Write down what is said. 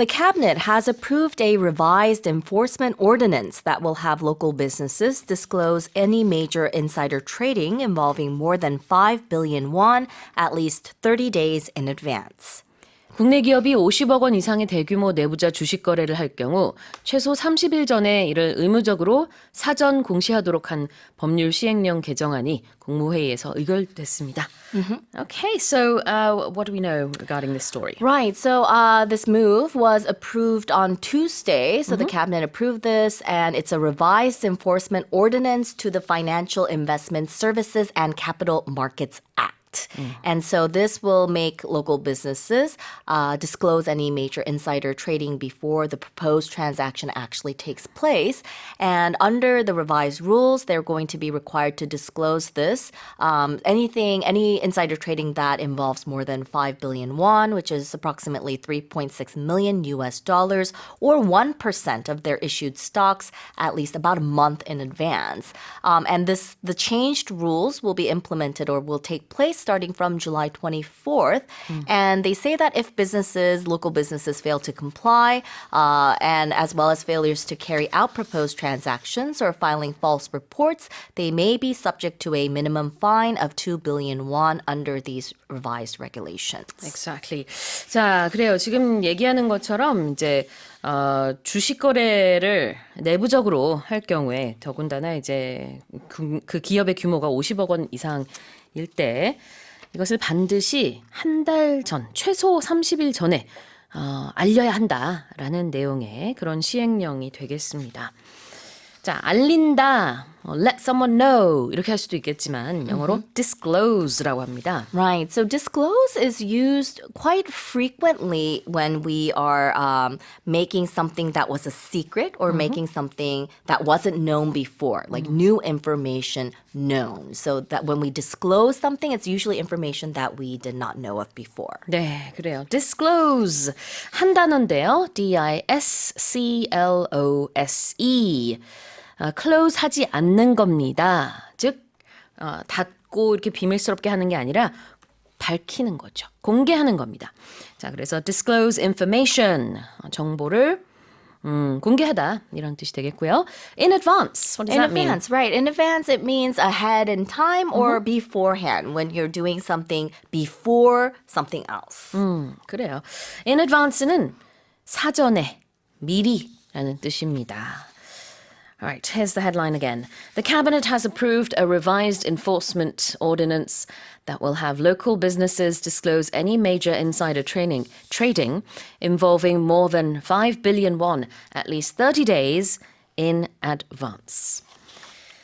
The cabinet has approved a revised enforcement ordinance that will have local businesses disclose any major insider trading involving more than 5 billion won at least 30 days in advance. 국내 기업이 50억 원 이상의 대규모 내부자 주식 거래를 할 경우 최소 30일 전에 이를 의무적으로 사전 공시하도록 한 법률 시행령 개정안이 국무회의에서 의결됐습니다. Okay, so uh, what do we know regarding this story? Right. So uh, this move was approved on Tuesday. So the cabinet approved this, and it's a revised enforcement ordinance to the Financial Investment Services and Capital Markets Act. And so this will make local businesses uh, disclose any major insider trading before the proposed transaction actually takes place. And under the revised rules, they're going to be required to disclose this. Um, anything, any insider trading that involves more than 5 billion won, which is approximately 3.6 million US dollars, or 1% of their issued stocks at least about a month in advance. Um, and this, the changed rules will be implemented or will take place starting from July 24th. And they say that if businesses, local businesses fail to comply, uh, and as well as failures to carry out proposed transactions or filing false reports, they may be subject to a minimum fine of 2 billion won under these revised regulations. Exactly. 자, 그래요. 지금 얘기하는 것처럼 이제 어, 주식 거래를 내부적으로 할 경우에 더군다나 이제 그, 그 기업의 규모가 50억 원 이상 일 때 이것을 반드시 한 달 전, 최소 30일 전에 어, 알려야 한다라는 내용의 그런 시행령이 되겠습니다. 자, 알린다, 어, let someone know 이렇게 할 수도 있겠지만 영어로 disclose라고 합니다. Right. So disclose is used quite frequently when we are um, making something that was a secret or making something that wasn't known before, like new information known. So that when we disclose something, it's usually information that we did not know of before. 네, 그래요. disclose 한 단어인데요. D-I-S-C-L-O-S-E. 어, close 하지 않는 겁니다. 즉 어, 닫고 이렇게 비밀스럽게 하는 게 아니라 밝히는 거죠. 공개하는 겁니다. 자, 그래서 disclose information 어, 정보를 음, 공개하다 이런 뜻이 되겠고요. In advance. What does In that mean? advance, right. In advance, it means ahead in time or beforehand when you're doing something before something else. 음, 그래요. In advance는 사전에, 미리라는 뜻입니다. Alright, here's the headline again. The Cabinet has approved a revised enforcement ordinance that will have local businesses disclose any major insider training, trading involving more than 5 billion won at least 30 days in advance.